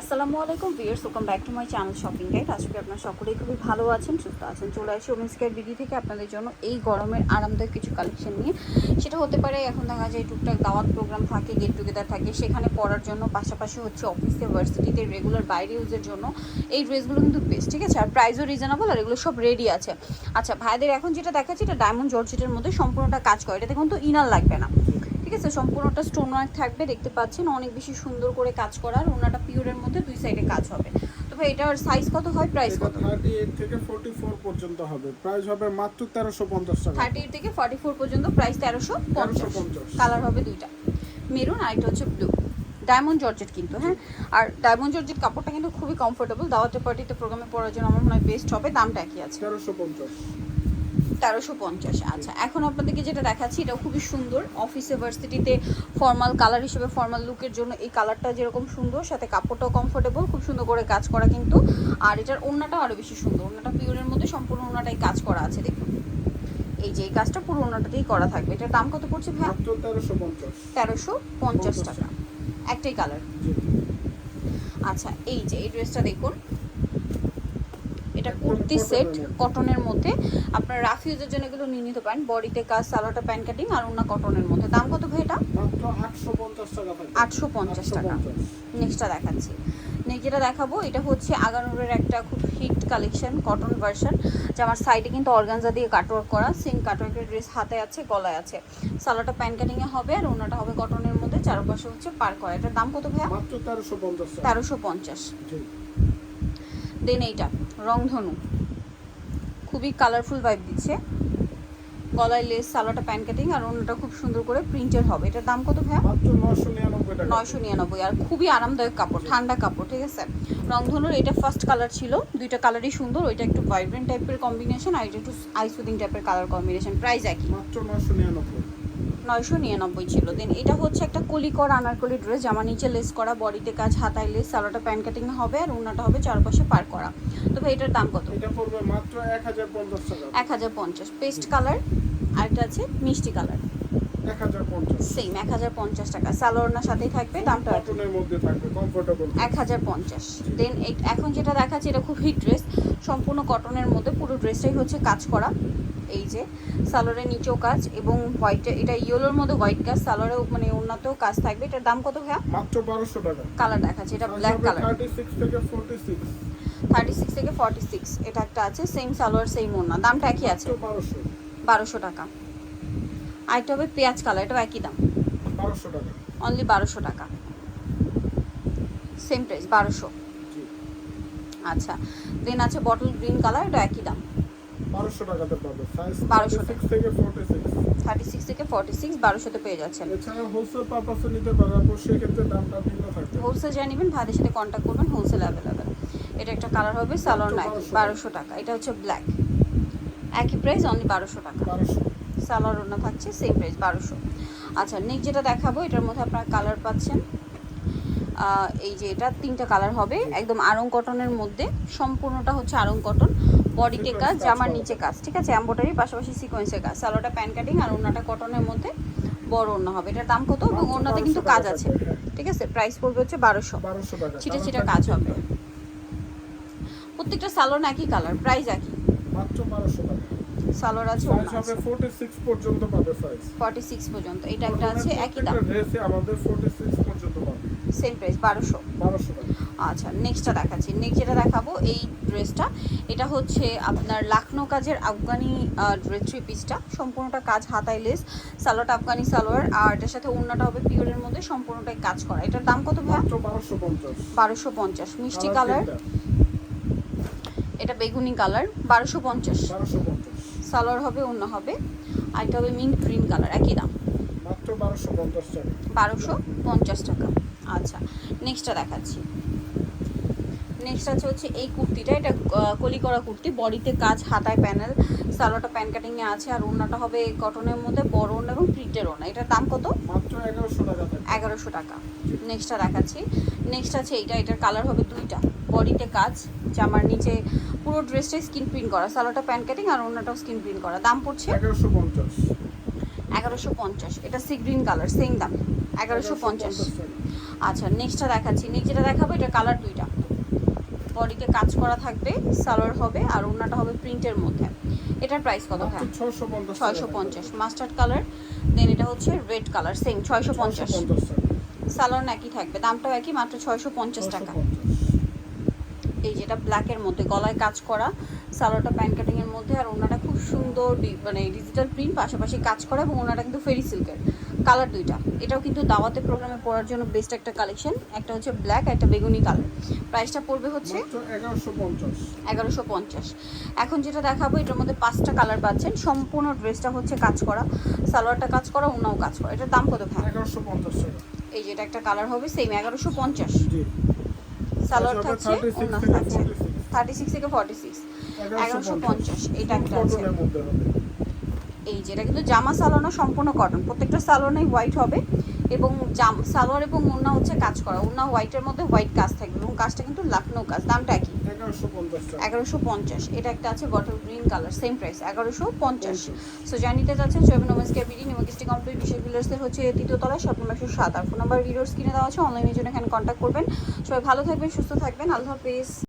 আসসালামু আলাইকুম viewers welcome back to my channel shopping guide. আজকে আপনারা সকলেই খুবই ভালো আছেন, সুস্থ আছেন। চলে আসি ওমেন্স কেয়ার বিডি থেকে আপনাদের জন্য এই গরমের আরামদায়ক কিছু কালেকশন নিয়ে। সেটা হতে পারে এখন দেখা যায় টুকটাক দাওয়াত প্রোগ্রাম থাকে, গেট টুগেদার থাকে। সেখানে পড়ার জন্য পাশাপাশি হচ্ছে অফিসে ভার্সিটিতে রেগুলার বাইরে ইউজের জন্য এই ড্রেসগুলো কিন্তু বেস্ট ঠিক আছে? আর প্রাইসও রিজনেবল আর এগুলো সব রেডি আছে। আচ্ছা ভাইদের এখন যেটা দেখাচ্ছি, এটা ডায়মন্ড জর্জেটের মধ্যে সম্পূর্ণটা কাজ করে। এটাতে কিন্তু ইনার লাগবে না। ঠিক আছে সম্পূর্ণটা স্টোন ওয়ার্ক থাকবে দেখতে পাচ্ছেন অনেক বেশি সুন্দর করে কাজ করার ওনাটা পিওরের মধ্যে দুই সাইডে কাজ হবে। তো ভাই এটার সাইজ কত হয় প্রাইস কত? থার্টি এইট থেকে ফোর্টি ফোর পর্যন্ত হবে। প্রাইস হবে মাত্র তেরোশো পঞ্চাশ টাকা। থার্টি এইট থেকে ফর্টি ফোর পর্যন্ত প্রাইস তেরোশো পঞ্চাশ। 1350 কালার হবে দুইটা। মেরুন আর এটা হচ্ছে ব্লু ডায়মন্ড জর্জেট কিন্তু হ্যাঁ? আর ডায়মন্ড জর্জেট কাপড়টা কিন্তু খুবই কমফোর্টেবল দাওয়াতে পার্টিতে প্রোগ্রামে পড়ার জন্য আমার মনে হয় বেস্ট হবে দামটা একই আছে। তেরোশো পঞ্চাশ। তেরোশো পঞ্চাশ। আচ্ছা এখন আপনাদেরকে যেটা দেখাচ্ছি এটা খুবই সুন্দর। অফিস ভার্সিটিতে ফর্মাল কালার হিসেবে ফর্মাল লুকের জন্য এই কালারটা যেরকম সুন্দর সাথে কাপড়টাও কমফোর্টেবল খুব সুন্দর করে কাজ করা কিন্তু। আর এটার ওড়নাটাও আরও বেশি সুন্দর। ওড়নাটা পিওরের মধ্যে সম্পূর্ণ ওড়নাটাই কাজ করা আছে দেখুন। এই যে এই কাজটা পুরো ওড়নাটাতেই করা থাকবে। এটার দাম কত পড়ছে ভাই মাত্র তেরোশো পঞ্চাশ। তেরোশো পঞ্চাশ টাকা। একটাই কালার আচ্ছা এই যে এই ড্রেসটা দেখুন। এটা কুর্তি সেট কটনের মধ্যে। আপনার রাফ ইউজের জন্য এগুলো নিয়ে নিতে পারেন। বডিতে কাজ সালোয়ারটা প্যান্ট কাটিং আর অন্য কটনের মধ্যে। দাম কত ভাই এটা? আটশো পঞ্চাশ টাকা নেক্সটটা দেখাচ্ছি। যেটা দেখাবো এটা হচ্ছে আগানুরের একটা খুব হিট কালেকশন কটন ভার্সন যে আমার সাইডে কিন্তু অর্গানজা দিয়ে কাটওয়ার্ক করা সেম কাটওয়ার্কের ড্রেস হাতে আছে গলায় আছে। সালোয়ারটা প্যান্ট কাটিংয়ে হবে আর ওনাটা হবে কটনের মধ্যে চারপাশে হচ্ছে পার করা। এটার দাম কত ভাইয়া? তেরোশো পঞ্চাশ তেরোশো পঞ্চাশ। দেন এইটা রংধনু। খুবই কালারফুল ভাইব দিচ্ছে। গলায় লেস সালোয়ারটা প্যান কাটিং আর অন্যটা খুব সুন্দর করে প্রিন্টের হবে। এটার দাম কত ভাইয়া? নয়শো নিরানব্বই আর খুবই আরামদায়ক কাপড় ঠান্ডা কাপড় ঠিক আছে? রংধনুর এটা ফার্স্ট কালার ছিল। দুইটা কালারই সুন্দর ওইটা একটু ভাইব্রেন্ট টাইপের কম্বিনেশন আর এটা একটু আইসুদিং টাইপের কালার কম্বিনেশন প্রাইস একই। মাত্র নশো নিরানব্বই। নয়শো নিরানব্বই ছিল। দেন এটা হচ্ছে একটা কলিকর আনারকলি ড্রেস জামা নিচে লেস করা বডিতে কাজ হাতায় লেস সালোয়ারটা প্যান্ট কাটিং হবে আর ওনাটা হবে চারপাশে পার করা। তো ভাই এটার দাম কত? এটা পড়বে মাত্র এক হাজার পঞ্চাশ টাকা। এক হাজার পঞ্চাশ। পেস্ট কালার আর এটা আছে মিষ্টি কালার সেম এক হাজার পঞ্চাশ টাকা। সালোয়ারনার সাথেই থাকবে দামটা এক হাজার পঞ্চাশ। দেন এখন যেটা দেখাচ্ছে এটা খুব হিট ড্রেস সম্পূর্ণ কটনের মধ্যে পুরো ড্রেসটাই হচ্ছে কাজ করা। এই যে সালোয়ারের নিচেও কাজ এবং হোয়াইট এটা ইয়েলোর মধ্যে হোয়াইট কাজ সালোয়ারেও মানে অন্যতেও কাজ থাকবে। এটার দাম কত ভাইয়া? মাত্র বারোশো টাকা। কালার দেখাচ্ছে এটা ব্ল্যাক কালার থার্টি সিক্স থেকে ফোর্টি সিক্স থার্টি সিক্স থেকে ফর্টি সিক্স এটা একটা আছে সেম সালোয়ার সেম ওড়না। দামটা একই আছে। মাত্র বারোশো। বারোশো টাকা। আরেকটা হবে পেঁয়াজ কালার এটাও একই দাম। বারোশো টাকা। অনলি বারোশো টাকা। সেম প্রাইস বারোশো। জি। আচ্ছা দেন আছে বটল গ্রিন কালার এটা একই দাম। বারোশো টাকাতে পাবে। সাইজ 1200 থেকে পেয়ে যাচ্ছেন। এছাড়া হোলসেল পারপাসে নিতে পারে আপু সেক্ষেত্রে দামটা ভিন্ন থাকবে। হোলসেল যা নেবেন ভাইদের সাথে কন্ট্যাক্ট করবেন হোলসেল অ্যাভেলেবেল এটা একটা কালার হবে সালোয়ার নাই 1200 বারোশো টাকা। এটা হচ্ছে ব্ল্যাক একই প্রাইস অনলি বারোশো টাকা। সালোয়ার ওড়না থাকছে সেম প্রাইস বারোশো। আচ্ছা নেক্সট যেটা দেখাবো এটার মধ্যে আপনারা কালার পাচ্ছেন। এই যে এটা তিনটা কালার হবে একদম আরং কটনের মধ্যে। সম্পূর্ণটা হচ্ছে আরং কটন বডিতে কাজ জামার নিচে কাজ ঠিক আছে? এম্বোটারি পাশাপাশি সিকোয়েন্সের কাজ। সালোয়ারটা প্যান কাটিং আর ওড়নাটা কটনের মধ্যে বড় ওড়না হবে। এটার দাম কত? এবং মাত্র ওড়নাতে কিন্তু কাজ আছে। ঠিক আছে? প্রাইস পড়বে হচ্ছে বারোশো। ছিটে ছিটে কাজ হবে। প্রত্যেকটা সালোয়ার একই কালার প্রাইস একই। মাত্র বারোশো টাকা। সালোয়ার আছে সাইজ ওড়না হবে ফোর্টি সিক্স পর্যন্ত পাবে সাইজ ফর্টি সিক্স পর্যন্ত। এটা একটা আছে একই দাম। ড্রেসে আমাদের ফোর্টি সিক্স পর্যন্ত পাবে। সেম প্রাইস বারোশো। আচ্ছা নেক্সটটা দেখাচ্ছি। নেক্সট যেটা দেখাবো এই ড্রেসটা এটা হচ্ছে আপনার লাখনো কাজের আফগানি ড্রেস থ্রি পিসটা সম্পূর্ণটা কাজ হাতায় লেস সালোয়ারটা আফগানি সালোয়ার আর এটার সাথে ওড়নাটা হবে পিওরের মধ্যে সম্পূর্ণটাই কাজ করা। এটার দাম কত মাত্র বারোশো পঞ্চাশ। মিষ্টি কালার এটা বেগুনি কালার বারোশো পঞ্চাশ। সালোয়ার হবে অন্য হবে আর এটা হবে মিন্ট গ্রিন কালার একই দাম। বারোশো পঞ্চাশ টাকা। আচ্ছা নেক্সটটা দেখাচ্ছি। নেক্সট আছে হচ্ছে এই কুর্তিটা এটা কলি করা কুর্তি। বডিতে কাজ হাতায় প্যানেল সালোয়ারটা প্যান কাটিংয়ে আছে আর ওড়নাটা হবে কটনের মধ্যে বড় ওড়না এবং প্রিন্টের ওড়না। এটার দাম কত? এগারোশো টাকা। নেক্সটটা দেখাচ্ছি। নেক্সট আছে এইটা এটার কালার হবে দুইটা। বডিতে কাজ জামার নিচে পুরো ড্রেসটাই স্কিন প্রিন্ট করা। সালোয়ারটা প্যান কাটিং আর ওড়নাটাও স্কিন প্রিন্ট করা। দাম পড়ছে? এগারোশো পঞ্চাশ। এগারোশো পঞ্চাশ। এটা সি গ্রিন কালার সেম দাম। এগারোশো পঞ্চাশ। আচ্ছা নেক্সটটা দেখাচ্ছি। নেক্সট যেটা দেখাবো এটা কালার দুইটা। বডিতে কাজ করা থাকবে সালোয়ার হবে আর ওনাটা হবে প্রিন্টের মধ্যে। এটার প্রাইস কত হ্যাঁ ছয়শো পঞ্চাশ ছয়শো পঞ্চাশ। মাস্টার্ড কালার দেন এটা হচ্ছে রেড কালার সেম ছয়শো পঞ্চাশ। সালোয়ার একই থাকবে দামটাও একই মাত্র ছয়শো পঞ্চাশ টাকা। এই যেটা ব্ল্যাকের মধ্যে গলায় কাজ করা সালোয়ারটা প্যান্ট কাটিং এর মধ্যে আর ওনাটা খুব সুন্দর মানে ডিজিটাল প্রিন্ট পাশাপাশি কাজ করা এবং ওনাটা কিন্তু ফেরি সিল্কের কালার দুইটা। এটাও কিন্তু দাওয়াতে প্রোগ্রামে পড়ার জন্য বেস্ট একটা কালেকশন একটা হচ্ছে ব্ল্যাক একটা বেগুনি কালার প্রাইসটা পড়বে হচ্ছে এগারোশো পঞ্চাশ। এখন যেটা দেখাবো এটার মধ্যে পাঁচটা কালার পাচ্ছেন। সম্পূর্ণ ড্রেসটা হচ্ছে কাজ করা। সালোয়ারটা কাজ করা ওনাও কাজ করা। এটার দাম কত ভাই? এগারোশো পঞ্চাশ এই যেটা একটা কালার হবে সেম এগারোশো পঞ্চাশ। সালোয়ার থাকছে ওনা থাকছে। থার্টি সিক্স থেকে ফর্টি সিক্স এগারোশো পঞ্চাশ এটা একটা আছে। এই যেটা কিন্তু জামা সালোয়ারও সম্পূর্ণ কটন প্রত্যেকটা সালোয়ারই হোয়াইট হবে এবং জাম সালোয়ার এবং ওড়না হচ্ছে কাজ করা। ওড়না হোয়াইটের মধ্যে হোয়াইট কাজ থাকবে এবং কাজটা কিন্তু লাখনৌ কাজ। দামটা একই। এগারোশো পঞ্চাশ এগারোশো পঞ্চাশ। এটা একটা আছে bottle green colour same price এগারোশো পঞ্চাশ। সো জানিতে চাচ্ছেন জয়বিন ওমেন্সকে বিডি নিমকিস্টি কমপ্লিট বিশেষ বিলার্সের হচ্ছে তৃতীয় তলায় শপ নম্বর একশো সাত। আর ফোন নাম্বার ভিডিওস কিনে দেওয়া আছে অনলাইনের জন্য এখানে কন্ট্যাক্ট করবেন। সবাই ভালো থাকবেন সুস্থ থাকবেন। আল্লাহ হাফেজ।